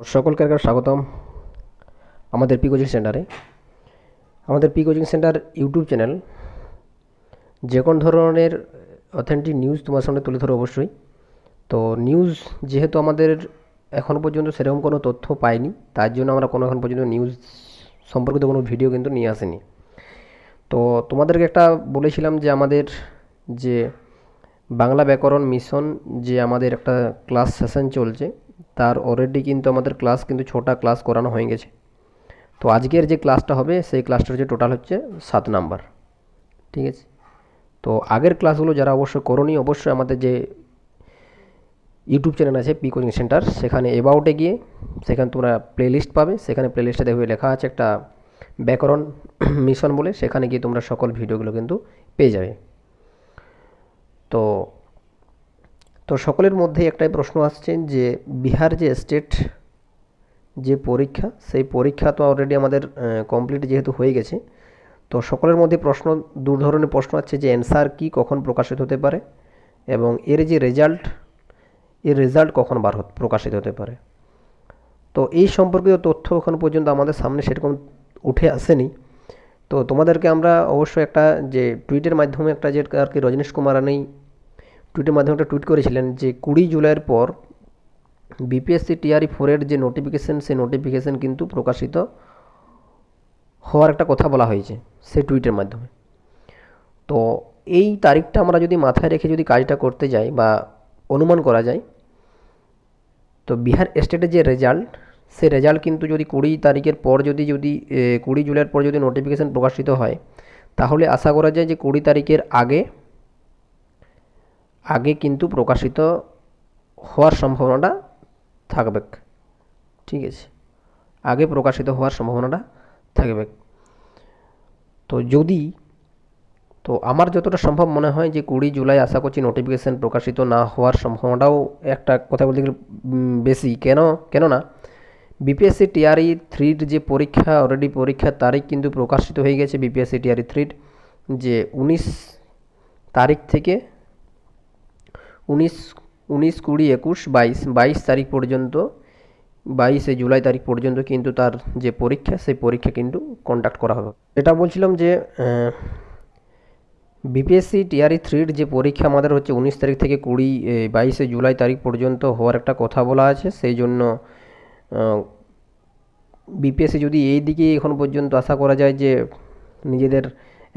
সকলকে একবার স্বাগতম আমাদের পি কোচিং সেন্টারে আমাদের P coaching centre YouTube channel যে কোনো ধরনের অথেন্টিক নিউজ তোমার সামনে তুলে ধরো অবশ্যই। তো নিউজ যেহেতু আমাদের এখনও পর্যন্ত সেরকম কোনো তথ্য পাইনি, তার জন্য আমরা কোনো এখন পর্যন্ত নিউজ সম্পর্কিত কোনো ভিডিও কিন্তু নিয়ে আসিনি। তো তোমাদেরকে একটা বলেছিলাম যে আমাদের যে বাংলা ব্যাকরণ মিশন যে আমাদের একটা ক্লাস সেশন চলছে তার অলরেডি কিন্তু আমাদের ক্লাস কিন্তু ছটা ক্লাস করানো হয়ে গেছে। তো আজকের যে ক্লাসটা হবে, সেই ক্লাসটার হচ্ছে টোটাল হচ্ছে সাত নাম্বার। ঠিক আছে? তো আগের ক্লাসগুলো যারা অবশ্যই করনি, অবশ্যই আমাদের যে ইউটিউব চ্যানেল আছে পি কোচিং সেন্টার সেখানে এবাউটে গিয়ে সেখানে তোমরা প্লেলিস্ট পাবে। সেখানে প্লেলিস্টে দেখবে লেখা আছে একটা ব্যাকরণ মিশন বলে। সেখানে গিয়ে তোমরা সকল ভিডিওগুলো কিন্তু পেয়ে যাবে। তো তো সকলের মধ্যে একটাই প্রশ্ন আসছে যে বিহার যে স্টেট যে পরীক্ষা, সেই পরীক্ষা তো অলরেডি আমাদের কমপ্লিট যেহেতু হয়ে গেছে, তো সকলের মধ্যে প্রশ্ন দু ধরনের প্রশ্ন আছে যে অ্যান্সার কি, কখন প্রকাশিত হতে পারে এবং এর যে রেজাল্ট এর রেজাল্ট কখন বার প্রকাশিত হতে পারে। তো এই সম্পর্কিত তথ্য এখন পর্যন্ত আমাদের সামনে সেরকম উঠে আসেনি। তো তোমাদেরকে আমরা অবশ্যই একটা যে টুইটের মাধ্যমে একটা যে আর কি রজনীশ কুমার রানী টুইটের মাধ্যমে একটা টুইট করেছিলেন যে কুড়ি জুলাইয়ের পর বিপিএসসি টিআরই ফোরের যে নোটিফিকেশন সেই নোটিফিকেশন কিন্তু প্রকাশিত হওয়ার একটা কথা বলা হয়েছে সেই টুইটের মাধ্যমে। তো এই তারিখটা আমরা যদি মাথায় রেখে যদি কাজটা করতে যাই বা অনুমান করা যায়, তো বিহার স্টেটের যে রেজাল্ট সে রেজাল্ট কিন্তু যদি কুড়ি তারিখের পর যদি যদি কুড়ি জুলাইয়ের পর যদি নোটিফিকেশান প্রকাশিত হয়, তাহলে আশা করা যায় যে কুড়ি তারিখের আগে আগে কিন্তু প্রকাশিত হওয়ার সম্ভাবনাটা থাকবে। ঠিক আছে? আগে প্রকাশিত হওয়ার সম্ভাবনাটা থাকবে। তো যদি, তো আমার যতটা সম্ভব মনে হয় যে কুড়ি জুলাই আশা করছি নোটিফিকেশান প্রকাশিত না হওয়ার সম্ভাবনাটাও একটা কথা বলতে গেলে বেশি। কেন, কেননা বিপিএসসি টিআরই থ্রির যে পরীক্ষা অলরেডি পরীক্ষার তারিখ কিন্তু প্রকাশিত হয়ে গেছে বিপিএসসি টিআরই থ্রির যে উনিশ তারিখ থেকে উনিশ উনিশ কুড়ি একুশ বাইশ বাইশ তারিখ পর্যন্ত, বাইশে জুলাই তারিখ পর্যন্ত কিন্তু তার যে পরীক্ষা, সেই পরীক্ষা কিন্তু কন্ডাক্ট করা হবে। এটা বলছিলাম যে বিপিএসসি টিআরই থ্রির যে পরীক্ষা আমাদের হচ্ছে উনিশ তারিখ থেকে কুড়ি বাইশে জুলাই তারিখ পর্যন্ত হওয়ার একটা কথা বলা আছে, সেই জন্য বিপিএসসি যদি এই দিকে এখন পর্যন্ত আশা করা যায় যে নিজেদের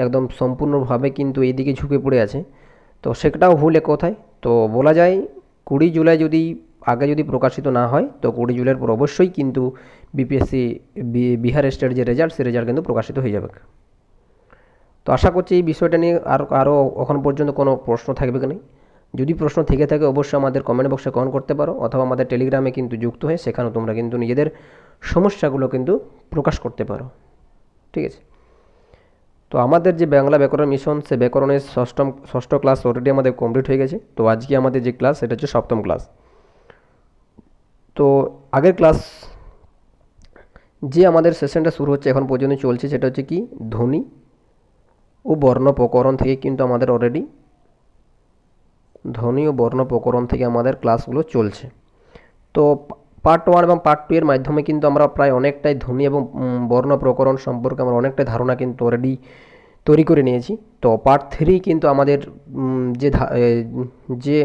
একদম সম্পূর্ণভাবে কিন্তু এই দিকে ঝুঁকে পড়ে আছে, তো সেটাও ভুল এক কথায় তো বলা যায় কুড়ি জুলাই যদি আগে যদি প্রকাশিত না হয়, তো কুড়ি জুলাইয়ের পর অবশ্যই কিন্তু বিপিএসসি বিহার স্টেট যে রেজাল্ট, সে রেজাল্ট কিন্তু প্রকাশিত হয়ে যাবে। তো আশা করছি এই বিষয়টা নিয়ে আর আরও এখন পর্যন্ত কোনো প্রশ্ন থাকবে কি না যদি প্রশ্ন থেকে থাকে, অবশ্যই আমাদের কমেন্ট বক্সে কমেন্ট করতে পারো, অথবা আমাদের টেলিগ্রামে কিন্তু যুক্ত হয়ে সেখানেও তোমরা কিন্তু নিজেদের সমস্যাগুলো কিন্তু প্রকাশ করতে পারো। ঠিক আছে? তো আমাদের যে বাংলা ব্যাকরণ মিশন, সে ব্যাকরণের ষষ্ঠম, ষষ্ঠ ক্লাস অলরেডি আমাদের কমপ্লিট হয়ে গেছে। তো আজকে আমাদের যে ক্লাস, সেটা হচ্ছে সপ্তম ক্লাস। তো আগের ক্লাস যে আমাদের সেশনটা শুরু হচ্ছে এখন পর্যন্ত চলছে, সেটা হচ্ছে কি? ধ্বনি ও বর্ণ প্রকরণ থেকে কিন্তু আমাদের অলরেডি ধ্বনি ও বর্ণ প্রকরণ থেকে আমাদের ক্লাসগুলো চলছে। তো পার্ট ওয়ান এবং পার্ট টু এর মাধ্যমে কিন্তু আমরা প্রায় অনেকটাই ধ্বনি এবং বর্ণ প্রকরণ সম্পর্কে আমরা অনেকটাই ধারণা কিন্তু অলরেডি তৈরি করে নিয়েছি। তো পার্ট থ্রি কিন্তু আমাদের যে যে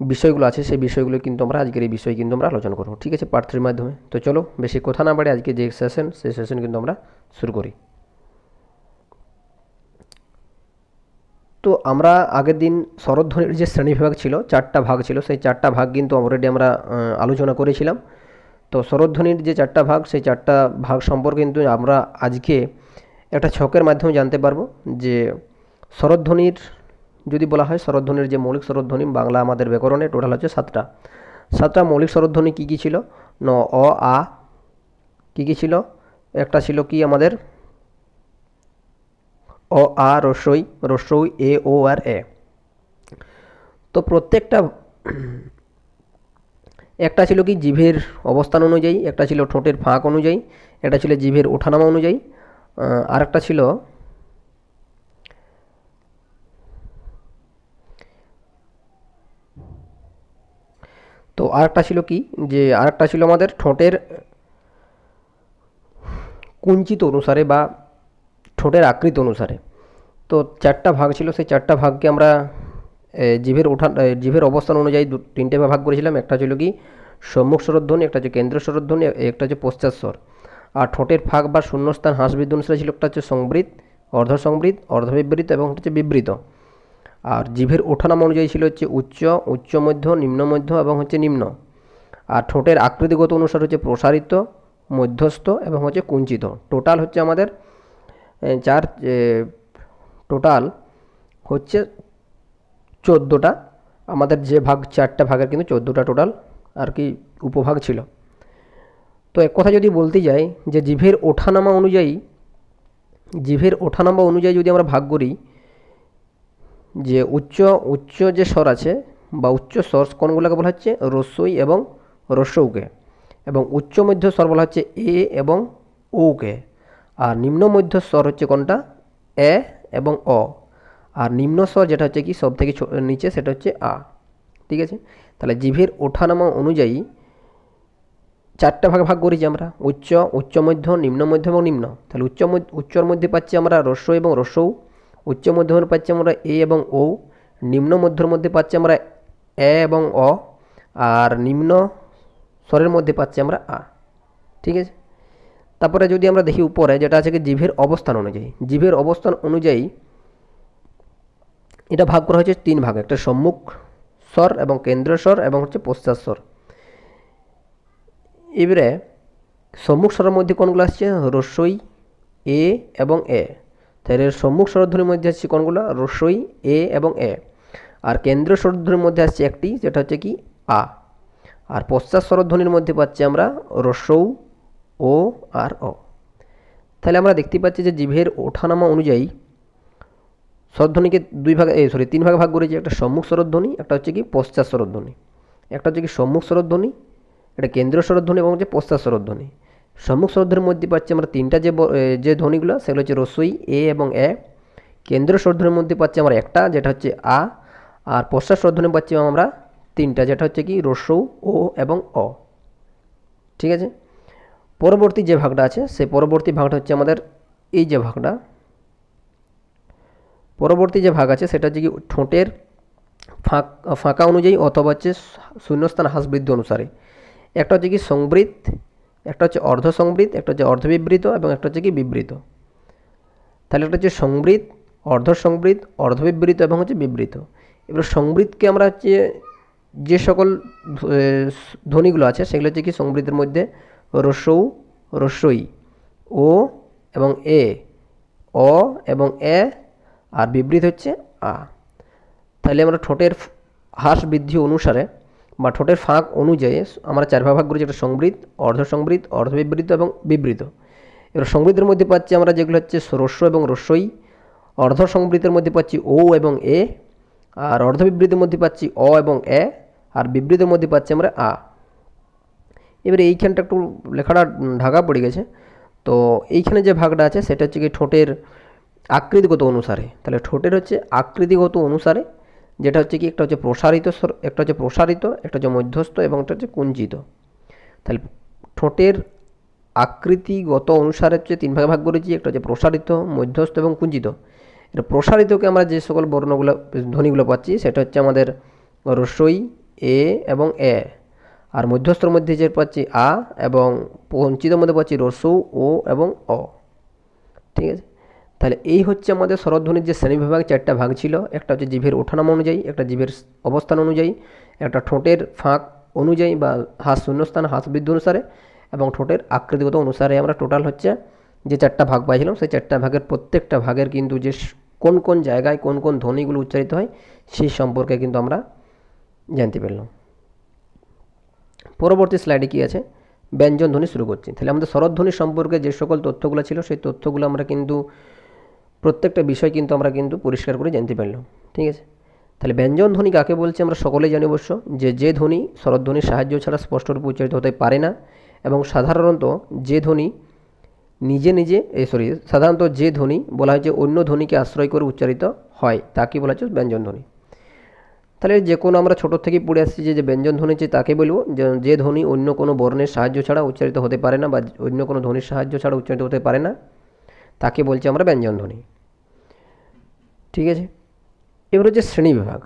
বিষয়গুলো আছে সেই বিষয়গুলো কিন্তু আমরা আজকের এই বিষয়ে কিন্তু আমরা আলোচনা করব। ঠিক আছে পার্ট থ্রির মাধ্যমে। তো চলো, বেশি কথা না বাড়ে আজকে যে সেশন সেই সেশন কিন্তু আমরা শুরু করি। তো আমরা আগের দিন শরৎধ্বনির যে শ্রেণীবিভাগ ছিল, চারটা ভাগ ছিল, সেই চারটা ভাগ কিন্তু অলরেডি আমরা আলোচনা করেছিলাম। তো শরৎধ্বনির যে চারটা ভাগ, সেই চারটা ভাগ সম্পর্কে কিন্তু আমরা আজকে একটা ছকের মাধ্যমে জানতে পারব যে শরৎধ্বনির যদি বলা হয় শরৎধ্বনির যে মৌলিক শরৎধ্বনি বাংলা আমাদের ব্যাকরণে টোটাল হচ্ছে সাতটা। সাতটা মৌলিক শরৎধ্বনি কী কী ছিল? ন, অ, আ, কী কী ছিল? একটা ছিল কি আমাদের? অ, আ রসই রসই এ, ও আর এ। তো প্রত্যেকটা একটা ছিল কি জিভের অবস্থান অনুযায়ী, একটা ছিল ঠোঁটের ফাঁক অনুযায়ী, একটা ছিল জিভের ওঠানামা অনুযায়ী আর একটা ছিল তো আরেকটা ছিল কি যে আরেকটা ছিল আমাদের ঠোঁটের কুঞ্চিত অনুসারে বা ঠোঁটের আকৃতি অনুসারে। তো চারটা ভাগ ছিল সেই চারটা ভাগকে আমরা জিভের ওঠান এ, জিভের অবস্থান অনুযায়ী দু তিনটে ভাগ করেছিলাম। একটা ছিল কি সম্মুখ স্বরধ্বনি একটা হচ্ছে কেন্দ্র স্বরধ্বনি একটা হচ্ছে পশ্চাৎ স্বর আর ঠোঁটের ফাঁক বা শূন্যস্থান হাঁসবৃদ্ধ অনুসারে ছিল একটা হচ্ছে সংবৃত অর্ধ সংবৃত অর্ধবিবৃত এবং হচ্ছে বিবৃত। আর জিভের ওঠানাম অনুযায়ী ছিল হচ্ছে উচ্চ উচ্চ মধ্য নিম্ন মধ্য এবং হচ্ছে নিম্ন। আর ঠোঁটের আকৃতিগত অনুসারে হচ্ছে প্রসারিত মধ্যস্থ এবং হচ্ছে কুঞ্চিত। টোটাল হচ্ছে আমাদের চার টোটাল হচ্ছে চোদ্দোটা। আমাদের যে ভাগ, চারটা ভাগের কিন্তু চোদ্দোটা টোটাল আর কি উপভাগ ছিল। তো এক কথা যদি বলতে যাই যে জিভের ওঠানামা অনুযায়ী জিভের ওঠানামা অনুযায়ী যদি আমরা ভাগ করি, যে উচ্চ উচ্চ যে স্বর আছে বা উচ্চ স্বর কোনগুলোকে বলা হচ্ছে? রস্যই এবং রস্যৌকে এবং উচ্চ মধ্য স্বর বলা হচ্ছে এ এবং ওকে আর নিম্ন মধ্য স্বর হচ্ছে কোনটা? এ এবং অ। আর নিম্ন স্বর যেটা হচ্ছে কি, সব থেকে নিচে সেটা হচ্ছে আ। ঠিক আছে? তাহলে জিভের ওঠানামা অনুযায়ী চারটা ভাগ ভাগ করেছি আমরা। উচ্চ উচ্চ মধ্য, নিম্ন মধ্য এবং নিম্ন। তাহলে উচ্চ উচ্চর মধ্যে পাচ্ছি আমরা রস্য এবং রস্যৌ উচ্চ মধ্যমের পাচ্ছি আমরা এ এবং ও। নিম্ন মধ্যর মধ্যে পাচ্ছি আমরা এ এবং অ। আর নিম্ন স্বরের মধ্যে পাচ্ছি আমরা আ। ঠিক আছে? তারপরে যদি আমরা দেখি উপরে, যেটা আছে কি জিভের অবস্থান অনুযায়ী। জিভের অবস্থান অনুযায়ী এটা ভাগ করা হয়েছে তিন ভাগ। একটা সম্মুখ স্বর এবং কেন্দ্র স্বর এবং হচ্ছে পশ্চাৎ স্বর। এবারে সম্মুখ স্বরের মধ্যে কোনগুলো আসছে? রস্যই, এ এবং এ। তাহলে সম্মুখ স্বরধ্বনির মধ্যে আসছে কোনগুলো? রস্যই, এ এবং এ। আর কেন্দ্র স্বরধ্বনির মধ্যে আসছে একটি, যেটা হচ্ছে কি আ। আর পশ্চাৎ স্বরধ্বনির মধ্যে পাচ্ছি আমরা রস্যৌ ও আর অ। তাহলে আমরা দেখতে পাচ্ছি যে জিভের ওঠানামা অনুযায়ী স্বরধ্বনিকে দুই ভাগে সরি তিন ভাগে ভাগ করেছি। একটা সম্মুখ স্বরধ্বনি, একটা হচ্ছে কি পশ্চাৎ স্বরধ্বনি। একটা হচ্ছে কি সম্মুখ স্বরধ্বনি এটা কেন্দ্রীয় স্বরধ্বনি এবং হচ্ছে পশ্চাৎ স্বরধ্বনি। সম্মুখ স্বরধ্বনির মধ্যে পাচ্ছি আমরা তিনটা যে যে ধ্বনিগুলো, সেগুলো হচ্ছে রসই, এ এবং এ। কেন্দ্রীয় স্বরধ্বনির মধ্যে পাচ্ছি আমরা একটা, যেটা হচ্ছে আ। আর পশ্চাৎ স্বরধ্বনি পাচ্ছি আমরা তিনটা, যেটা হচ্ছে কি রস্যৌ ও এবং অ। ঠিক আছে? পরবর্তী যে ভাগটা আছে, সেই পরবর্তী ভাগটা হচ্ছে আমাদের এই যে ভাগটা। পরবর্তী যে ভাগ আছে, সেটা হচ্ছে কি ঠোঁটের ফাঁক, ফাঁকা অনুযায়ী অথবা হচ্ছে শূন্যস্থান হ্রাস বৃদ্ধি অনুসারে। একটা হচ্ছে কি সংবৃত একটা হচ্ছে অর্ধ সংবৃত একটা হচ্ছে অর্ধবিবৃত এবং একটা হচ্ছে কি বিবৃত। তাহলে একটা হচ্ছে সংবৃত অর্ধ সংবৃত অর্ধবিবৃত এবং হচ্ছে বিবৃত। এবার সংবৃতকে আমরা হচ্ছে যে সকল ধ্বনিগুলো আছে, সেগুলো হচ্ছে কি সংবৃতের মধ্যে রস্যৌ রস্যই ও এবং এ। অ এবং এ আর বিবৃত হচ্ছে আ। তাহলে আমরা ঠোঁটের হ্রাস বৃদ্ধি অনুসারে বা ঠোঁটের ফাঁক অনুযায়ী আমরা চার ভাগ করেছি একটা সংবৃত অর্ধ সংবৃত অর্ধবিবৃত এবং বিবৃত। এবার সংবৃতের মধ্যে পাচ্ছি আমরা যেগুলো হচ্ছে রস্য এবং রস্যই অর্ধ সংবৃতের মধ্যে পাচ্ছি ও এবং এ, আর অর্ধবিবৃতের মধ্যে পাচ্ছি অ এবং এ, আর বিবৃতের মধ্যে পাচ্ছি আমরা আ। এবারে এইখানটা একটু লেখাটা ঢাকা পড়ে গেছে। তো এইখানে যে ভাগটা আছে, সেটা হচ্ছে কি ঠোঁটের আকৃতিগত অনুসারে। তাহলে ঠোঁটের হচ্ছে আকৃতিগত অনুসারে, যেটা হচ্ছে কি একটা হচ্ছে প্রসারিত একটা হচ্ছে প্রসারিত, একটা হচ্ছে মধ্যস্থ এবং একটা হচ্ছে কুঞ্চিত। তাহলে ঠোঁটের আকৃতিগত অনুসারে হচ্ছে তিন ভাগে ভাগ করেছি, একটা হচ্ছে প্রসারিত, মধ্যস্থ এবং কুঞ্চিত। এটা প্রসারিতকে আমরা যে সকল বর্ণগুলো, ধ্বনিগুলো পাচ্ছি, সেটা হচ্ছে আমাদের রসই, এ এবং এ। আর মধ্যস্থর মধ্যে যে পাচ্ছি আ এবং পঞ্চিতের মধ্যে পাচ্ছি রসৌ, ও এবং অ। ঠিক আছে? তাহলে এই হচ্ছে আমাদের স্বরধ্বনির যে শ্রেণীবিভাগ, চারটা ভাগ ছিল। একটা হচ্ছে জিভের ওঠানামা অনুযায়ী, একটা জিভের অবস্থান অনুযায়ী, একটা ঠোঁটের ফাঁক অনুযায়ী বা হাঁস শূন্যস্থান হাঁস বৃদ্ধি অনুসারে এবং ঠোঁটের আকৃতিগত অনুসারে আমরা টোটাল হচ্ছে যে চারটা ভাগ পাইছিলাম। সেই চারটা ভাগের প্রত্যেকটা ভাগের কিন্তু যে কোন কোন জায়গায় কোন কোন ধ্বনিগুলো উচ্চারিত হয়, সেই সম্পর্কে কিন্তু আমরা জানতে পারলাম পরবর্তী স্লাইডে কি আছে? ব্যঞ্জন ধ্বনি শুরু করছি। তাহলে আমাদের স্বরধ্বনি সম্পর্কে যে সকল তথ্যগুলো ছিল, সেই তথ্যগুলো আমরা কিন্তু, প্রত্যেকটা বিষয় কিন্তু আমরা কিন্তু পরিষ্কার করে জানতে পারলাম। ঠিক আছে? তাহলে ব্যঞ্জন ধ্বনি কাকে বলছে আমরা সকলেই জানি অবশ্য। যে যে ধ্বনি স্বরধ্বনির সাহায্য ছাড়া স্পষ্টরূপে উচ্চারিত হতে পারে না এবং সাধারণত যে ধ্বনি নিজে নিজে, এই সরি সাধারণত যে ধ্বনি বলা হয় যে অন্য ধ্বনিকে আশ্রয় করে উচ্চারিত হয়, তাকে বলা হচ্ছে ব্যঞ্জন ধ্বনি। তাহলে যে কোনো আমরা ছোটো থেকেই পড়ে আসছি, যে যে ব্যঞ্জন ধ্বনি হচ্ছে তাকে বলব, যে যে ধ্বনি অন্য কোনো বর্ণের সাহায্য ছাড়া উচ্চারিত হতে পারে না বা অন্য কোনো ধ্বনির সাহায্য ছাড়া উচ্চারিত হতে পারে না, তাকে বলছি আমরা ব্যঞ্জন ধ্বনি। ঠিক আছে? এবার হচ্ছে শ্রেণি বিভাগ।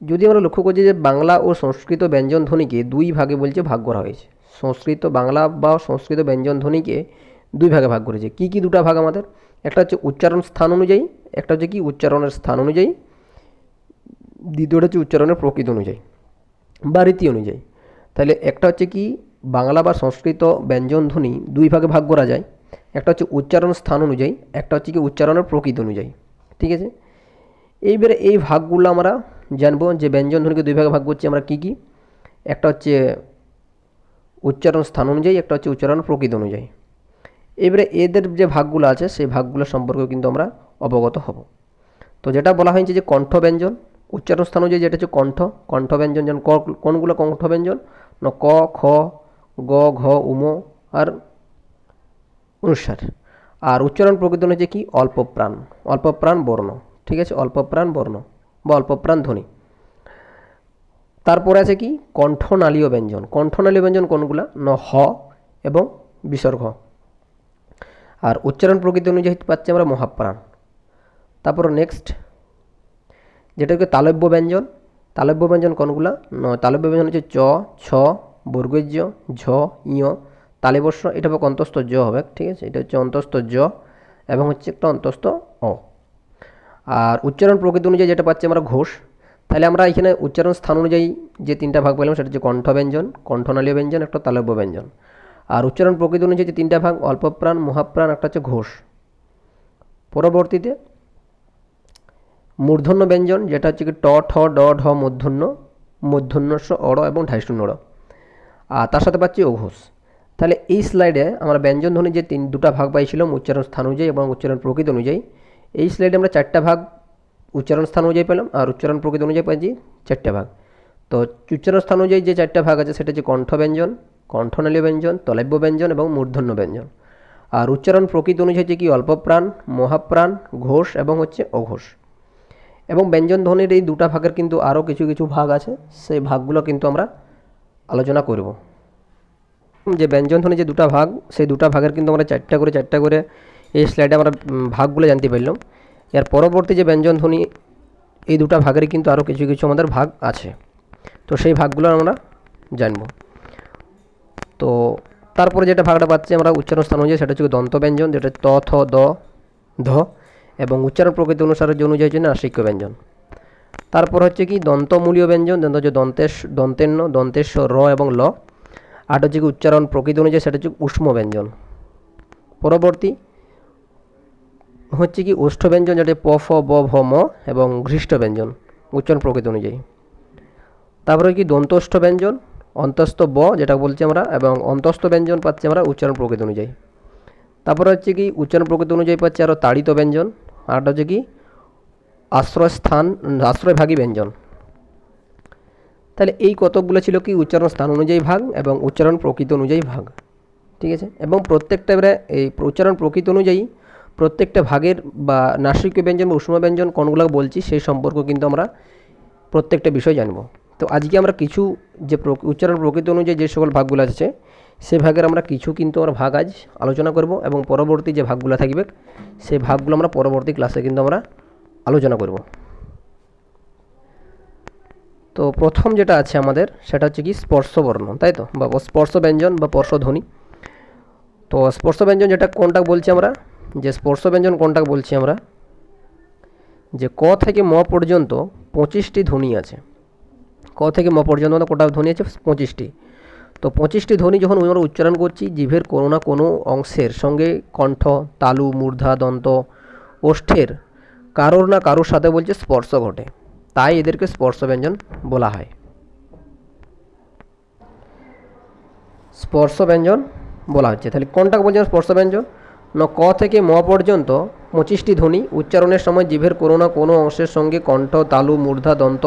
যদি আমরা লক্ষ্য করছি যে বাংলা ও সংস্কৃত ব্যঞ্জন ধ্বনিকে দুই ভাগে বলছে, ভাগ করা হয়েছে। সংস্কৃত বাংলা বা সংস্কৃত ব্যঞ্জন ধ্বনিকে দুই ভাগে ভাগ করেছে। কি কি দুটা ভাগ আমাদের? একটা হচ্ছে উচ্চারণ স্থান অনুযায়ী, একটা হচ্ছে কি? উচ্চারণের স্থান অনুযায়ী। দ্বিতীয়টা হচ্ছে উচ্চারণের প্রকৃতি অনুযায়ী বা রীতি অনুযায়ী। তাহলে একটা হচ্ছে কি, বাংলা বা সংস্কৃত ব্যঞ্জন ধ্বনি দুই ভাগে ভাগ করা যায়। একটা হচ্ছে উচ্চারণ স্থান অনুযায়ী, একটা হচ্ছে কি উচ্চারণের প্রকৃতি অনুযায়ী। ঠিক আছে? এইবারে এই ভাগগুলো আমরা জানব যে ব্যঞ্জন ধ্বনিকে দুই ভাগে ভাগ করছি আমরা কী কী। একটা হচ্ছে উচ্চারণ স্থান অনুযায়ী, একটা হচ্ছে উচ্চারণ প্রকৃতি অনুযায়ী। এবারে এদের যে ভাগগুলো আছে, সেই ভাগগুলো সম্পর্কে কিন্তু আমরা অবগত হব। তো যেটা বলা হয়েছে যে কণ্ঠ ব্যঞ্জন উচ্চারণ স্থান অনুযায়ী যেটা হচ্ছে কণ্ঠ কণ্ঠ ব্যঞ্জন যেমন ক- কোনগুলো কণ্ঠ ব্যঞ্জন না, ক, খ, গ, ঘ, উম, আর অনুসার। আর উচ্চারণ প্রকৃত অনুযায়ী কি? অল্প প্রাণ অল্প প্রাণ বর্ণ, ঠিক আছে? অল্প প্রাণ বর্ণ বা অল্প প্রাণ ধ্বনি। তারপরে আছে কি? কণ্ঠনালীয় ব্যঞ্জন। কণ্ঠনালীয় ব্যঞ্জন কোনগুলা? ন, হ এবং বিসর্গ। আর উচ্চারণ প্রকৃতি অনুযায়ী পাচ্ছি আমরা মহাপ্রাণ। তারপর নেক্সট যেটা হচ্ছে তালব্য ব্যঞ্জন। তালব্য ব্যঞ্জন কোনগুলা? তালব্য ব্যঞ্জন হচ্ছে চ, ছ, বর্গজ্য, ঝ ইয় তালিবর্ষ এটা হবে অন্তস্থ জ হবে, ঠিক আছে? এটা হচ্ছে অন্তস্থ জ এবং হচ্ছে একটা অন্তস্থ অ। আর উচ্চারণ প্রকৃতি অনুযায়ী যেটা পাচ্ছি আমরা ঘোষ। তাহলে আমরা এখানে উচ্চারণ স্থান অনুযায়ী যে তিনটা ভাগ পেলাম, সেটা হচ্ছে কণ্ঠ ব্যঞ্জন, কণ্ঠনালীয় ব্যঞ্জন, একটা তালব্য ব্যঞ্জন। আর উচ্চারণ প্রকৃতি অনুযায়ী যে তিনটা ভাগ অল্পপ্রাণ মহাপ্রাণ, একটা হচ্ছে ঘোষ। পরবর্তীতে মূর্ধন্য ব্যঞ্জন, যেটা হচ্ছে কি ট, ঠ, ড, ঢ, মূর্ধন্য মূর্ধন্যস্ব অড় এবং ঢাইষ্টুন্য ড় আর তার সাথে পাচ্ছি অঘোষ। তাহলে এই স্লাইডে আমরা ব্যঞ্জন ধ্বনি যে তিন, দুটা ভাগ পাইছিলাম উচ্চারণ স্থান অনুযায়ী এবং উচ্চারণ প্রকৃতি অনুযায়ী, এই স্লাইডে আমরা চারটা ভাগ উচ্চারণ স্থান অনুযায়ী পেলাম আর উচ্চারণ প্রকৃতি অনুযায়ী পাইছি চারটা ভাগ। তো উচ্চারণ স্থান অনুযায়ী যে চারটা ভাগ আছে, সেটা হচ্ছে কণ্ঠ ব্যঞ্জন, কণ্ঠনালীয় ব্যঞ্জন, তলাব্য ব্যঞ্জন এবং মূর্ধন্য ব্যঞ্জন। আর উচ্চারণ প্রকৃতি অনুযায়ী হচ্ছে কি অল্পপ্রাণ, মহাপ্রাণ, ঘোষ এবং হচ্ছে অঘোষ। এবং ব্যঞ্জন ধ্বনির এই দুটা ভাগের কিন্তু আরও কিছু কিছু ভাগ আছে, সেই ভাগগুলো কিন্তু আমরা আলোচনা করব। যে ব্যঞ্জন ধ্বনি যে দুটা ভাগ, সেই দুটা ভাগের কিন্তু আমরা চারটা করে চারটা করে এই স্লাইডে আমরা ভাগগুলো জানতে পারলাম। এর পরবর্তী যে ব্যঞ্জন ধ্বনি, এই দুটা ভাগের কিন্তু আরও কিছু কিছু আমাদের ভাগ আছে। তো সেই ভাগগুলো আমরা জানব। তো তারপরে যেটা ভাগটা পাচ্ছি আমরা উচ্চারণ স্থান অনুযায়ী, সেটা হচ্ছে দন্ত ব্যঞ্জন যেটা ত, থ, দ, ধ এবং উচ্চারণ প্রকৃতি অনুসারে যে অনুযায়ী হচ্ছে নাসিক্য ব্যঞ্জন। তারপর হচ্ছে কি দন্তমূলীয় ব্যঞ্জন যেটা হচ্ছে দন্তেশ দন্তেন্ন দন্তেশ র এবং ল। আর হচ্ছে কি উচ্চারণ প্রকৃতি অনুযায়ী সেটা হচ্ছে উষ্ম ব্যঞ্জন। পরবর্তী হচ্ছে কি ওষ্ঠ ব্যঞ্জন যেটা প ফ ব ভ, ম এবং ঘৃষ্ট ব্যঞ্জন, উচ্চারণ প্রকৃতি অনুযায়ী। তারপরে কি দন্তস্থ ব্যঞ্জন, অন্তস্থ ব যেটা বলছি আমরা, এবং অন্তস্থ ব্যঞ্জন পাচ্ছি আমরা উচ্চারণ প্রকৃতি অনুযায়ী। তারপরে হচ্ছে কি উচ্চারণ প্রকৃতি অনুযায়ী পাচ্ছি আরও তাড়িত ব্যঞ্জন আরটা হচ্ছে কি? আশ্রয়স্থান, আশ্রয়ভাগী ব্যঞ্জন। তাহলে এই কতকগুলো ছিল কি? উচ্চারণ স্থান অনুযায়ী ভাগ এবং উচ্চারণ প্রকৃতি অনুযায়ী ভাগ। ঠিক আছে? এবং প্রত্যেকটা এবারে এই উচ্চারণ প্রকৃতি অনুযায়ী প্রত্যেকটা ভাগের বা নাসিক ব্যঞ্জন বা উষ্ম ব্যঞ্জন কোনগুলো বলছি, সেই সম্পর্ক কিন্তু আমরা প্রত্যেকটা বিষয় জানব। তো আজকে আমরা কিছু যে উচ্চারণ প্রকৃতি অনুযায়ী যে সকল ভাগগুলো আছে সেই ভাগের আমরা কিছু কিন্তু আমরা ভাগ আজ আলোচনা করব এবং পরবর্তী যে ভাগগুলো থাকবে সেই ভাগগুলো আমরা পরবর্তী ক্লাসে কিন্তু আমরা আলোচনা করব। তো প্রথম যেটা আছে আমাদের, সেটা হচ্ছে কি স্পর্শবর্ণ, তাই তো? বা স্পর্শ ব্যঞ্জন বা স্পর্শধ্বনি। তো স্পর্শ ব্যঞ্জন যেটা কোনটা বলছি আমরা? যে স্পর্শ ব্যঞ্জন কোনটা বলছি আমরা? যে ক থেকে ম পর্যন্ত পঁচিশটি ধ্বনি আছে। ক থেকে ম পর্যন্ত আমাদের কটা ধ্বনি আছে পঁচিশটি। তো পঁচিশটি ধ্বনি যখন আমরা উচ্চারণ করছি, জিভের কোনো না কোনো অংশের সঙ্গে কণ্ঠ, তালু, মূর্ধা, দন্ত, ওষ্ঠের কারোর না কারোর সাথে বলছে স্পর্শ ঘটে। তাই এদেরকে স্পর্শ ব্যঞ্জন বলা হয়। স্পর্শ ব্যঞ্জন বলা হচ্ছে। তাহলে কোনটা বলছেন স্পর্শ ব্যঞ্জন? না, ক থেকে ম পর্যন্ত পঁচিশটি ধ্বনি উচ্চারণের সময় জিভের কোনো না কোনো অংশের সঙ্গে কণ্ঠ, তালু, মূর্ধা, দন্ত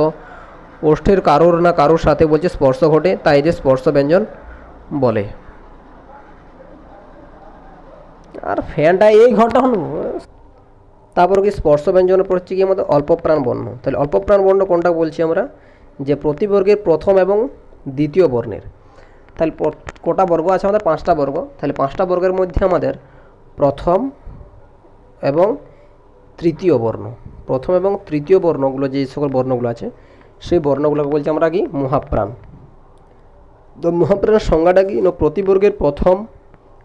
ওষ্ঠের কারোর না কারোর সাথে বলছে স্পর্শ ঘটে, তাই এদের স্পর্শ ব্যঞ্জন বলে। আর ফ্যানটা এই ঘরটা হন তারপর কি স্পর্শ ব্যঞ্জনের পর হচ্ছে কি আমাদের? অল্প প্রাণ বর্ণ। তাহলে অল্প প্রাণ বর্ণ কোনটা বলছি আমরা? যে প্রতিবর্গের প্রথম এবং দ্বিতীয় বর্ণের। তাহলে কটা বর্গ আছে আমাদের? পাঁচটা বর্গ। তাহলে পাঁচটা বর্গের মধ্যে আমাদের প্রথম এবং তৃতীয় বর্ণ। প্রথম এবং তৃতীয় বর্ণগুলো, যে সকল বর্ণগুলো আছে সেই বর্ণগুলোকে বলছি আমরা কি? মহাপ্রাণ। তো মহাপ্রাণের সংজ্ঞাটা কি? না, প্রতিবর্গের প্রথম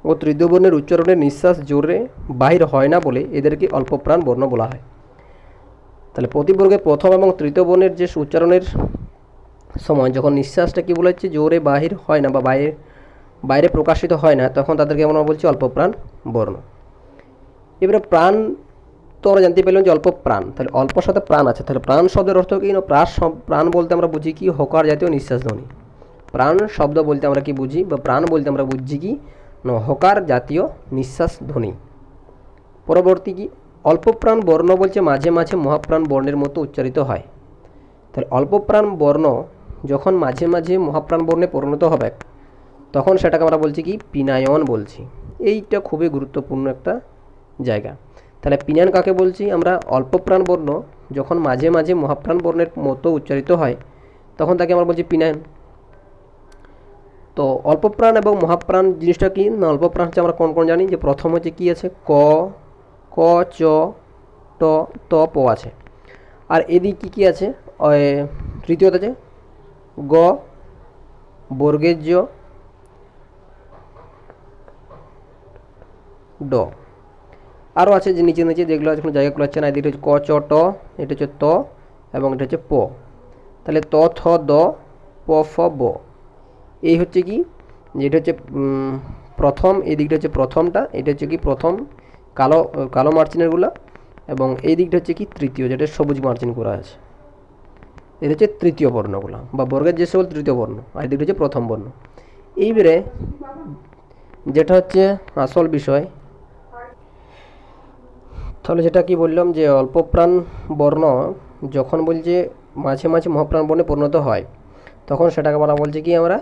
ও তৃতীয় বর্ণের উচ্চারণের নিঃশ্বাস জোরে বাহির হয় না বলে এদেরকে অল্পপ্রাণ বর্ণ বলা হয়। তাহলে প্রতিবর্গের প্রথম এবং তৃতীয় বর্ণের যে উচ্চারণের সময়, যখন নিঃশ্বাসটা কি বলা হচ্ছে? জোরে বাহির হয় না বা বাইরে বাইরে প্রকাশিত হয় না, তখন তাদেরকে আমরা বলছি অল্পপ্রাণ বর্ণ। এবারে প্রাণ তো আমরা জানতে পেলাম যে অল্প প্রাণ। তাহলে অল্প সাথে প্রাণ আছে। তাহলে প্রাণ শব্দের অর্থ কি? না প্রাণ প্রাণ বলতে আমরা বুঝি কি? হকার জাতীয় নিঃশ্বাস ধ্বনি। প্রাণ শব্দ বলতে আমরা কি বুঝি? বা প্রাণ বলতে আমরা বুঝি কি? না, হকার জাতীয় নিঃশ্বাস ধ্বনি। পরবর্তী কি? অল্প প্রাণ বর্ণ বলছে মাঝে মাঝে মহাপ্রাণ বর্ণের মতো উচ্চারিত হয়। তাহলে অল্প প্রাণ বর্ণ যখন মাঝে মাঝে মহাপ্রাণ বর্ণে পরিণত হবে, তখন সেটাকে আমরা বলছি কি? পিনায়ন বলছি। এইটা খুবই গুরুত্বপূর্ণ একটা জায়গা। তাহলে পিনায়ন কাকে বলছি? আমরা অল্প প্রাণ বর্ণ, যখন মাঝে মাঝে মহাপ্রাণ বর্ণের মতো উচ্চারিত হয়, তখন তাকে আমরা বলছি পিনায়ন তো অল্প প্রাণ এবং মহাপ্রাণ জিনিসটা কি? না অল্প প্রাণ হচ্ছে আমরা কোন কোন জানি, যে প্রথম হচ্ছে কি আছে? ক ক, চ, ট, ত, প আছে। আর এদিক কি কি আছে? তৃতীয়ত আছে, গ বর্গের ড। আরও আছে যে নিচে নিচে যেগুলো আছে কোনো জায়গা হচ্ছে না, এদিকে হচ্ছে ক, চ, ট, এটা হচ্ছে ত এবং এটা হচ্ছে প। তাহলে ত, থ, দ, প, ফ, ব। এই হচ্ছে কি? যেটা হচ্ছে প্রথম এই দিকটা হচ্ছে প্রথমটা, এটা হচ্ছে কি প্রথম, কালো কালো মার্জিনেরগুলো এবং এই দিকটা হচ্ছে কি তৃতীয়, যেটা সবুজ মার্জিন করা আছে। এটা হচ্ছে তৃতীয় বর্ণগুলো বা বর্গের যে সকল তৃতীয় বর্ণ আর এই দিকটা হচ্ছে প্রথম বর্ণ। এইবারে যেটা হচ্ছে আসল বিষয় তাহলে যেটা কি বললাম যে অল্প প্রাণ বর্ণ যখন বলছে মাঝে মাঝে মহাপ্রাণ বর্ণে পরিণত হয়, তখন সেটাকে আমরা বলছে কি আমরা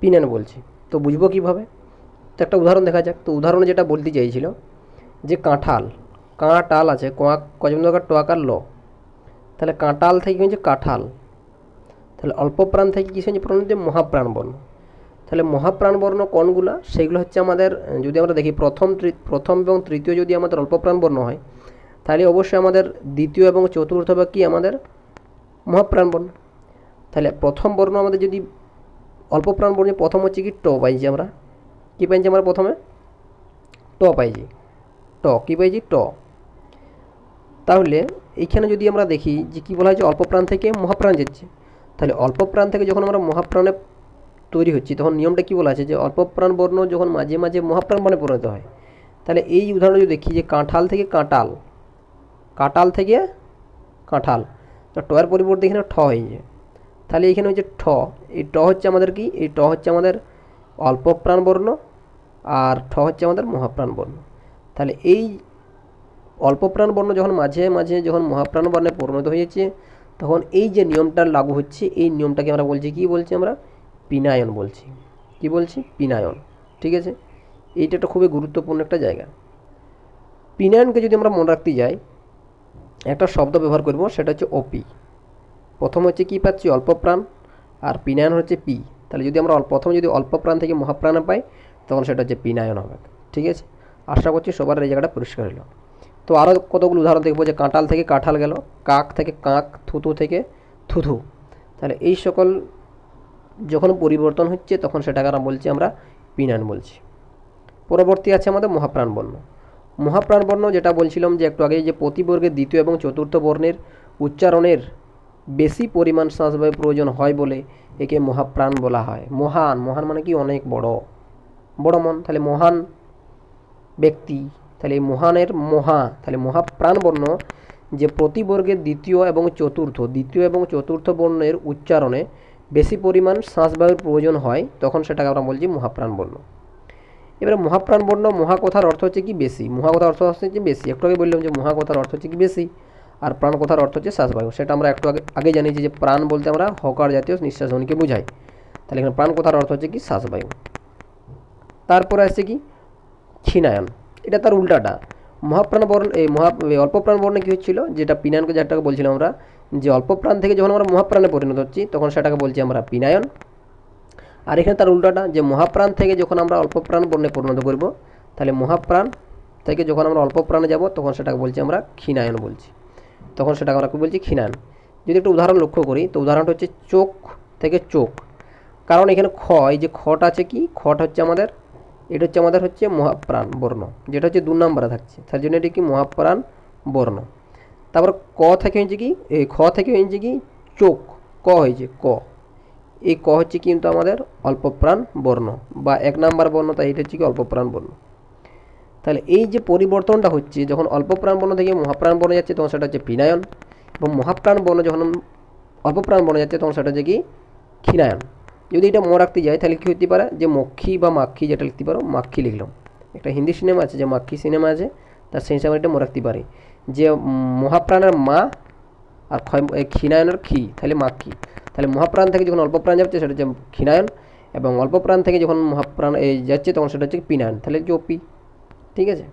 পিনেন বলছি। তো বুঝব কীভাবে? তো একটা উদাহরণ দেখা যাক। তো উদাহরণে যেটা বলতে চাইছিল যে কাঁঠাল কাঁটাল আছে কোয়াক কজমদকার টোয়াকার ল। তাহলে কাঁটাল থেকে হচ্ছে কাঁঠাল। তাহলে অল্প প্রাণ থেকে কী হচ্ছে প্রাণ হচ্ছে মহাপ্রাণ বর্ণ। তাহলে মহাপ্রাণ বর্ণ কোনগুলা? সেগুলো হচ্ছে আমাদের, যদি আমরা দেখি প্রথম প্রথম এবং তৃতীয় যদি আমাদের অল্প প্রাণ বর্ণ হয়, তাহলে অবশ্যই আমাদের দ্বিতীয় এবং চতুর্থ বা কি আমাদের? মহাপ্রাণ বর্ণ তাহলে প্রথম বর্ণ আমাদের যদি অল্প প্রাণ বর্ণে প্রথম হচ্ছে কি ট পাইছি আমরা। কী পাইছি আমরা প্রথমে? ট পাইছি। ট, কী পাইছি? ট। তাহলে এইখানে যদি আমরা দেখি যে কী বলা হয়েছে অল্প প্রাণ থেকে মহাপ্রাণ যাচ্ছে। তাহলে অল্প প্রাণ থেকে যখন আমরা মহাপ্রাণে তৈরি হচ্ছি। তখন নিয়মটা কী বলা আছে যে অল্প প্রাণ বর্ণ যখন মাঝে মাঝে মহাপ্রাণ বর্ণে পরিণত হয়, তাহলে এই উদাহরণ যদি দেখি যে কাঁঠাল থেকে কাঁটাল কাঁটাল থেকে কাঁঠাল, তো টয়ের পরিবর্তে এখানে ঠ হয়ে যায় তাহলে এখানে হচ্ছে ঠ। এই ট হচ্ছে আমাদের কি? এই ট হচ্ছে আমাদের অল্প প্রাণ বর্ণ আর ঠ হচ্ছে আমাদের মহাপ্রাণ বর্ণ। তাহলে এই অল্প প্রাণ বর্ণ যখন মাঝে মাঝে যখন মহাপ্রাণ বর্ণে পরিণত হয়েছে, তখন এই যে নিয়মটা লাগু হচ্ছে, এই নিয়মটাকে আমরা বলছি, কি বলছি আমরা? পিনায়ন বলছি। কি বলছি? পিনায়ন। ঠিক আছে? এইটা একটা খুবই গুরুত্বপূর্ণ একটা জায়গা। পিনায়নকে যদি আমরা মনে রাখতে যাই, একটা শব্দ ব্যবহার করব, সেটা হচ্ছে ওপি প্রথম হচ্ছে কি পাচ্ছি? অল্প প্রাণ আর পিনায়ন হচ্ছে পি তাহলে যদি আমরা প্রথমে যদি অল্প প্রাণ থেকে মহাপ্রাণে পাই, তখন সেটা হচ্ছে পিনায়ন হবে। ঠিক আছে? আশা করছি সবার এই জায়গাটা পরিষ্কার হলো। তো আরও কতগুলো উদাহরণ দেখব যে কাঁঠাল থেকে কাঁঠাল গেল, কাক থেকে কাক, থুতু থেকে থুথু তাহলে এই সকল যখন পরিবর্তন হচ্ছে, তখন সেটাকে আমরা বলছি, আমরা পিনান বলছি। পরবর্তী আছে আমাদের মহাপ্রাণ বর্ণ। মহাপ্রাণ বর্ণ যেটা বলছিলাম যে একটু আগে যে প্রতিবর্গের দ্বিতীয় এবং চতুর্থ বর্ণের উচ্চারণের বেশি পরিমাণ শ্বাসবায়ু প্রয়োজন হয় বলে একে মহাপ্রাণ বলা হয়। মহান মহান মানে কি? অনেক বড়। বড় মন, তাহলে মহান ব্যক্তি, তাহলে এই মহানের মহা, তাহলে মহাপ্রাণ বর্ণ যে প্রতিবর্গের দ্বিতীয় এবং চতুর্থ, দ্বিতীয় এবং চতুর্থ বর্ণের উচ্চারণে বেশি পরিমাণ শ্বাসবায়ুর প্রয়োজন হয়, তখন সেটাকে আমরা বলছি মহাপ্রাণ বর্ণ। এবারে মহাপ্রাণ বর্ণ মহা কথার অর্থ হচ্ছে কি বেশি? মহা কথার অর্থ হচ্ছে কি বেশি? একটু আগে বললাম যে মহা কথার অর্থ হচ্ছে কি বেশি, আর প্রাণ কথার অর্থ হচ্ছে শ্বাসবায়ু। সেটা আমরা একটু আগে আগে জানিয়েছি যে প্রাণ বলতে আমরা হকার জাতীয় নিঃশ্বাস ধ্বনিকে বোঝাই। তাহলে এখানে প্রাণ কথার অর্থ হচ্ছে কি শ্বাসবায়ু। তারপরে আসছে কি? ক্ষীণায়ন। এটা তার উল্টাটা। মহাপ্রাণ বর্ণ এই মহা অল্প প্রাণ বর্ণে কী হচ্ছিল? যেটা পিনায়নকে যেটাকে বলছিলাম আমরা যে অল্প প্রাণ থেকে যখন আমরা মহাপ্রাণে পরিণত হচ্ছি, তখন সেটাকে বলছি আমরা পিনায়ন। আর এখানে তার উল্টাটা, যে মহাপ্রাণ থেকে যখন আমরা অল্প প্রাণ বর্ণে পরিণত করব, তাহলে মহাপ্রাণ থেকে যখন আমরা অল্প প্রাণে যাব, তখন সেটাকে বলছি আমরা ক্ষীণায়ন বলছি। তখন সেটাকে আমরা বলছি? ক্ষীণায়ন। যদি একটু উদাহরণ লক্ষ্য করি, তো উদাহরণটা হচ্ছে চোখ থেকে চোখ। কারণ এখানে খ, এই যে খটা আছে কি? খট হচ্ছে আমাদের, এটা হচ্ছে আমাদের হচ্ছে মহাপ্রাণ বর্ণ, যেটা হচ্ছে দু নম্বরে থাকছে। তার জন্য এটি কি? মহাপ্রাণ বর্ণ। তারপর ক থেকে হয়েছে কি? খ থেকে হয়েছে কি? চোখ। ক হয়েছে ক। এই ক হচ্ছে কিন্তু আমাদের অল্পপ্রাণ বর্ণ বা এক নাম্বার বর্ণ, তাই এটা হচ্ছে কি? অল্পপ্রাণ বর্ণ। তাহলে এই যে পরিবর্তনটা হচ্ছে, যখন অল্পপ্রাণ বর্ণ থেকে মহাপ্রাণ বর্ণ যাচ্ছে, তখন সেটা হচ্ছে পিনায়ন। এবং মহাপ্রাণ বর্ণ যখন অল্পপ্রাণ বর্ণ যাচ্ছে, তখন সেটা হচ্ছে কি? ক্ষীণায়ন। যদি এটা ম রাখতে যায় তাহলে কী হতে পারে? যে মক্ষী বা মাক্ষী যেটা লিখতে পারো, মাক্ষী লিখলাম। একটা হিন্দি সিনেমা আছে, যে মাক্ষী সিনেমা আছে, তার সেই হিসাবে এটা ম রাখতে পারি। যে মহাপ্রাণের মা আর ক্ষয় ক্ষীণায়নের ক্ষী, তাহলে মাক্ষী তাহলে মহাপ্রাণ থেকে যখন অল্প প্রাণ যাচ্ছে, সেটা হচ্ছে ক্ষীণায়ন এবং অল্প প্রাণ থেকে যখন মহাপ্রাণ এই যাচ্ছে, তখন সেটা হচ্ছে পিনায়ন তাহলে হচ্ছে ওপি ঠিক আছে?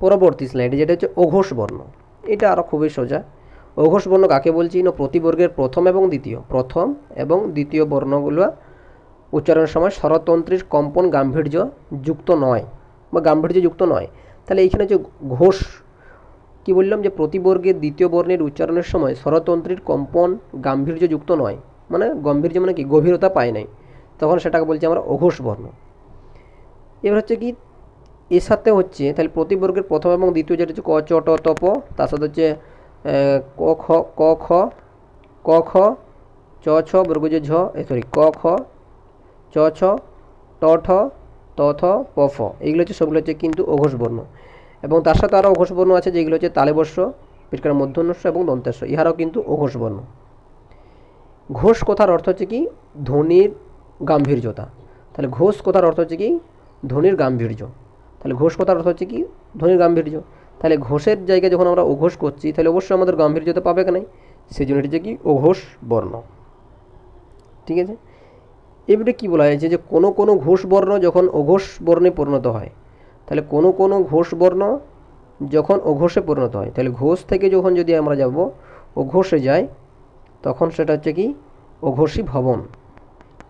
পরবর্তী স্লাইডে যেটা হচ্ছে অঘোষ বর্ণ। এটা আরও খুবই সোজা। অঘোষ বর্ণ কাকে বলছি? না প্রতিবর্গের প্রথম এবং দ্বিতীয়। প্রথম এবং দ্বিতীয় বর্ণগুলো উচ্চারণের সময় স্বরতন্ত্রীর কম্পন গাম্ভীর্য যুক্ত নয় বা গাম্ভীর্য যুক্ত নয়। তাহলে এইখানে হচ্ছে ঘোষ কি বললাম যে প্রতিবর্গের দ্বিতীয় বর্ণের উচ্চারণের সময় স্বরতন্ত্রীর কম্পন গাম্ভীর্যযুক্ত নয়। মানে গম্ভীর্য মানে কি? গভীরতা পায় নাই। তখন সেটাকে বলছি আমরা অঘোষ বর্ণ। এবার হচ্ছে কি এর সাথে হচ্ছে তাহলে প্রতিবর্গের প্রথম এবং দ্বিতীয় যেটা হচ্ছে ক, চ তপ তার সাথে হচ্ছে ক, খ ক খ ক, খ, চ, ছ, বর্গজ ঝ সরি ক, খ, চ, ছ, ট, ঠ, ত থ প, ফ। এইগুলো হচ্ছে সবগুলো হচ্ছে কিন্তু অঘোষ বর্ণ। এবং তার সাথে আরও অঘোষ বর্ণ আছে, যেগুলো হচ্ছে তালেবর্ষ, পিটকার মধ্যন্যস্য এবং দন্তেস্ব ইহারাও কিন্তু অঘোষ বর্ণ ঘোষ কথার অর্থ হচ্ছে কি? ধ্বনির গাম্ভীর্যতা। তাহলে ঘোষ কথার অর্থ হচ্ছে কি? ধ্বনির গাম্ভীর্য। তাহলে ঘোষ কথার অর্থ হচ্ছে কি? ধ্বনির গাম্ভীর্য। তাহলে ঘোষের জায়গায় যখন আমরা অঘোষ করছি, তাহলে অবশ্যই আমাদের গাম্ভীর্যতা পাবে কেন সেই জন্য এটি কি? অঘোষ বর্ণ ঠিক আছে? এবারে কী বলা হয়েছে যে কোনো কোনো ঘোষ বর্ণ যখন অঘোষ বর্ণে পরিণত হয় তাহলে কোনো কোনো ঘোষ বর্ণ যখন অঘোষে পরিণত হয়, তাহলে ঘোষ থেকে যখন যদি আমরা যাব, অঘোষে যাই, তখন সেটা হচ্ছে কি? অঘোষী ভবন।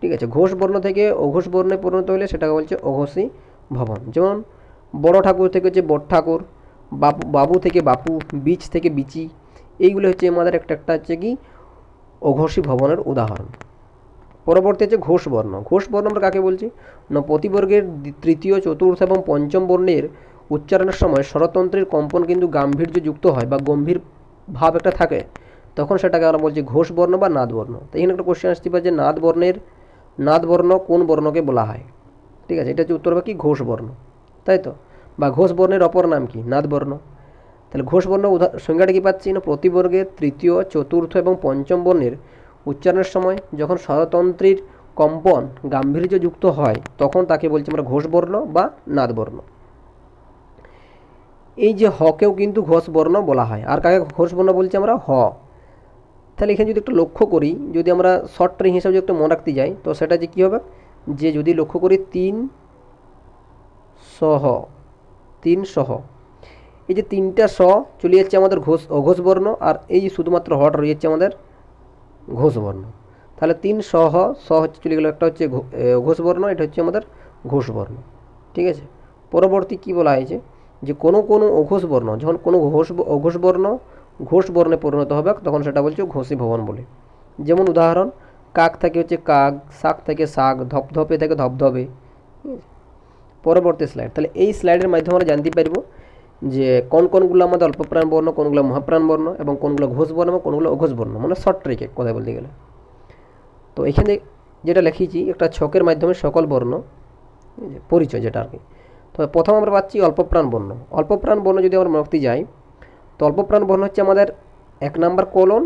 ঠিক আছে ঘোষ বর্ণ থেকে অঘোষ বর্ণে পরিণত হলে সেটাকে বলছে অঘোষী ভবন। যেমন বড় ঠাকুর থেকে হচ্ছে বট ঠাকুর বাবু বাবু থেকে বাপু, বীজ থেকে বিচি, এইগুলো হচ্ছে আমাদের একটা একটা হচ্ছে কি? অঘোষী ভবনের উদাহরণ। পরবর্তী হচ্ছে ঘোষ বর্ণ ঘোষ বর্ণ আমরা কাকে বলছি? না, প্রতিবর্গের তৃতীয়, চতুর্থ এবং পঞ্চম বর্ণের উচ্চারণের সময় স্বরতন্ত্রের কম্পন কিন্তু গাম্ভীর্য যুক্ত হয় বা গম্ভীর ভাব একটা থাকে। তখন সেটাকে আমরা বলছি ঘোষ বর্ণ বা নাদ বর্ণ তো এখানে একটা কোশ্চেন আসতে পারে যে নাদ বর্ণের নাদ বর্ণ কোন বর্ণকে বলা হয়? ঠিক আছে, এটা হচ্ছে উত্তর হবে কি? ঘোষ বর্ণ তাই তো? বা ঘোষ বর্ণের অপর নাম কি? নাদ বর্ণ তাহলে ঘোষ বর্ণ সংজ্ঞাটা কি পাচ্ছি? না, প্রতিবর্গের তৃতীয়, চতুর্থ এবং পঞ্চম বর্ণের উচ্চারণের সময় যখন স্বরতন্ত্রীর কম্পন গাম্ভীর্য যুক্ত হয়, তখন তাকে বলছি আমরা ঘোষ বর্ণ বা নাদ বর্ণ এই যে হকেও কিন্তু ঘোষ বর্ণ বলা হয়। আর কাকে ঘোষ বর্ণ বলছি আমরা? হ। তাহলে এখানে যদি একটু লক্ষ্য করি, যদি আমরা শর্ট ট্রেন হিসাবে যদি একটু মনে রাখতে যাই, তো সেটা যে কী হবে? যে যদি লক্ষ্য করি তিন সহ তিন সহ। এই যে তিনটা স চলে যাচ্ছে আমাদের ঘোষ অঘোষ বর্ণ আর এই শুধুমাত্র হট রয়ে যাচ্ছে আমাদের ঘোষ বর্ণ তাহলে তিন সহ, স হচ্ছে চলে গেলো, একটা হচ্ছে ঘোষ বর্ণ এটা হচ্ছে আমাদের ঘোষ বর্ণ ঠিক আছে? পরবর্তী কী বলা হয়েছে? যে কোনো কোনো অঘোষ বর্ণ যখন কোনো ঘোষ অঘোষ বর্ণ ঘোষ পরিণত হবে, তখন সেটা বলছে ঘোষী ভবন বলে। যেমন উদাহরণ, কাক থেকে হচ্ছে কাক, শাক থেকে শাক, ধপধপে থেকে ধপধপে পরবর্তী স্লাইড তাহলে এই স্লাইডের মাধ্যমে আমরা জানতে পারব যে কোন কোনগুলো আমাদের অল্পপ্রাণ বর্ণ কোনগুলো মহাপ্রাণ বর্ণ এবং কোনগুলো ঘোষ বর্ণ এবং কোনগুলো অঘোষ বর্ণ মানে শর্ট ট্রিকে কথা বলতে গেলে। তো এখানে যেটা লিখেছি, একটা ছকের মাধ্যমে সকল বর্ণ পরিচয় যেটা আর কি। তো প্রথম আমরা পাচ্ছি অল্পপ্রাণ বর্ণ অল্পপ্রাণ বর্ণ যদি আমরা মনে যাই তো অল্পপ্রাণ বর্ণ হচ্ছে আমাদের এক নাম্বার কলন,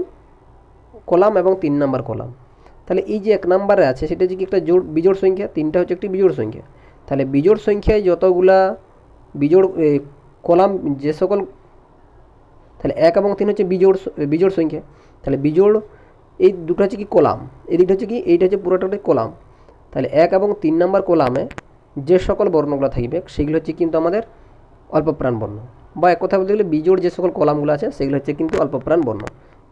কলাম এবং তিন নাম্বার কলাম। তাহলে এই যে এক নাম্বারে আছে, সেটা হচ্ছে কি একটা জোড়, বিজোড় সংখ্যা, তিনটা হচ্ছে একটি বিজোড় সংখ্যা। তাহলে বিজোড় সংখ্যায় যতগুলা বিজোড় কলাম যে সকল, তাহলে এক এবং তিন হচ্ছে বিজোড় বিজোড় সংখ্যা। তাহলে বিজোড়, এই দুটো হচ্ছে কি কলাম, এই দিকটা হচ্ছে কি, এইটা হচ্ছে পুরোটা কলাম। তাহলে এক এবং তিন নাম্বার কলামে যে সকল বর্ণগুলো থাকবে, সেগুলো হচ্ছে কিন্তু আমাদের অল্পপ্রাণ বর্ণ। বা এক কথা বলতে গেলে বিজোড় যে সকল কলামগুলো আছে, সেগুলো হচ্ছে কিন্তু অল্পপ্রাণ বর্ণ।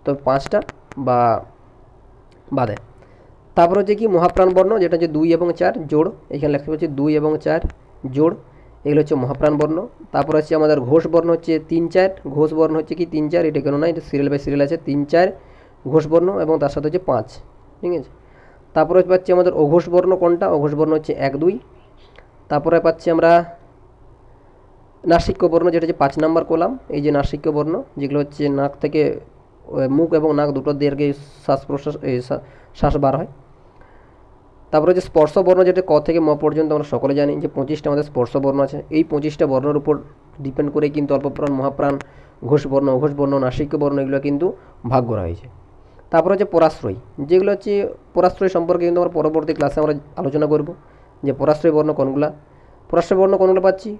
তো পাঁচটা বা বাদে। তারপর হচ্ছে কি মহাপ্রাণ বর্ণ, যেটা হচ্ছে দুই এবং চার, জোড়, এখানে লেখা হচ্ছে দুই এবং চার, জোড়। এগুলো হচ্ছে মহাপ্রাণ বর্ণ। তারপর হচ্ছে আমাদের ঘোষ বর্ণ হচ্ছে তিন চার। ঘোষ বর্ণ হচ্ছে কি তিন চার? এটা কেন না এটা সিরিয়াল বাই সিরিয়াল আছে। তিন চার ঘোষ বর্ণ এবং তার সাথে হচ্ছে পাঁচ। ঠিক আছে? তারপরে পাচ্ছি আমাদের অঘোষ বর্ণ কোনটা? অঘোষ বর্ণ হচ্ছে এক, দুই। তারপরে পাচ্ছি আমরা নাসিক্য বর্ণ, যেটা হচ্ছে পাঁচ নাম্বার কলাম। এই যে নাসিক্য বর্ণ, যেগুলো হচ্ছে নাক থেকে মুখ এবং নাক দুটো দিয়ে শ্বাস প্রশ্বাস শ্বাস- শ্বাস বার হয়। তারপরে যে স্পর্শ বর্ণ যেটা ক থেকে ম পর্যন্ত আমরা সকলে জানি যে পঁচিশটা আমাদের স্পর্শ বর্ণ আছে। এই পঁচিশটা বর্ণের উপর ডিপেন্ড করে কিন্তু অল্পপ্রাণ, মহাপ্রাণ ঘোষ বর্ণ অঘোষ বর্ণ এগুলো কিন্তু ভাগ করা হয়েছে। তারপর হচ্ছে পরাশ্রয়, যেগুলো হচ্ছে পরাশ্রয় সম্পর্কে কিন্তু আমরা পরবর্তী ক্লাসে আমরা আলোচনা করব। যে পরাশ্রয় বর্ণ কোনগুলা? পরাশ্রয় বর্ণ কোনগুলো পাচ্ছি?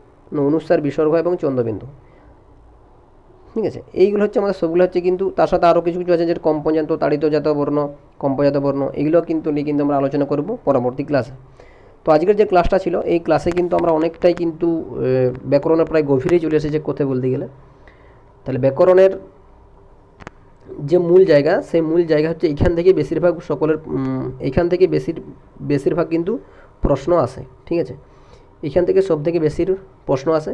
অনুসার বিসর্গ এবং চন্দ্রবিন্দু। ঠিক আছে? এইগুলো হচ্ছে আমাদের সবগুলো হচ্ছে কিন্তু তার সাথে আরও কিছু কিছু আছে যেটা তাড়িত জাত বর্ণ কম্পজাত বর্ণ এগুলো কিন্তু নিয়ে কিন্তু আমরা আলোচনা করব পরবর্তী ক্লাসে তো আজকের যে ক্লাসটা ছিল এই ক্লাসে কিন্তু আমরা অনেকটাই কিন্তু ব্যাকরণের প্রায় গভীরেই চলে এসেছে কোথায় বলতে গেলে। তাহলে ব্যাকরণের যে মূল জায়গা সেই মূল জায়গা হচ্ছে এইখান থেকে বেশিরভাগ সকলের উম, এইখান থেকে বেশির বেশিরভাগ কিন্তু প্রশ্ন আসে ঠিক আছে? এইখান থেকে সব থেকে বেশির প্রশ্ন আসে।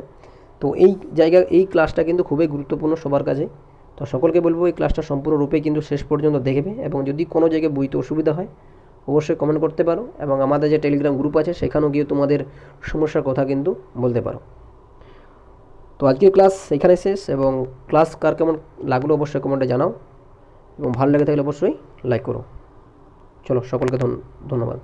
তো এই জায়গা এই ক্লাসটা কিন্তু খুবই গুরুত্বপূর্ণ সবার কাছে। তো সকলকে বলব এই ক্লাসটা সম্পূর্ণরূপে কিন্তু শেষ পর্যন্ত দেখবে এবং যদি কোনো জায়গায় বইতে অসুবিধা হয়, অবশ্যই কমেন্ট করতে পারো এবং আমাদের যে টেলিগ্রাম গ্রুপ আছে, সেখানেও গিয়ে তোমাদের সমস্যার কথা কিন্তু বলতে পারো। তো আজকের ক্লাস এখানে শেষ এবং ক্লাস কার কেমন লাগল অবশ্যই কমেন্টে জানাও এবং ভালো লেগে থাকলে অবশ্যই লাইক করো। চলো সকলকে ধন্য- ধন্যবাদ।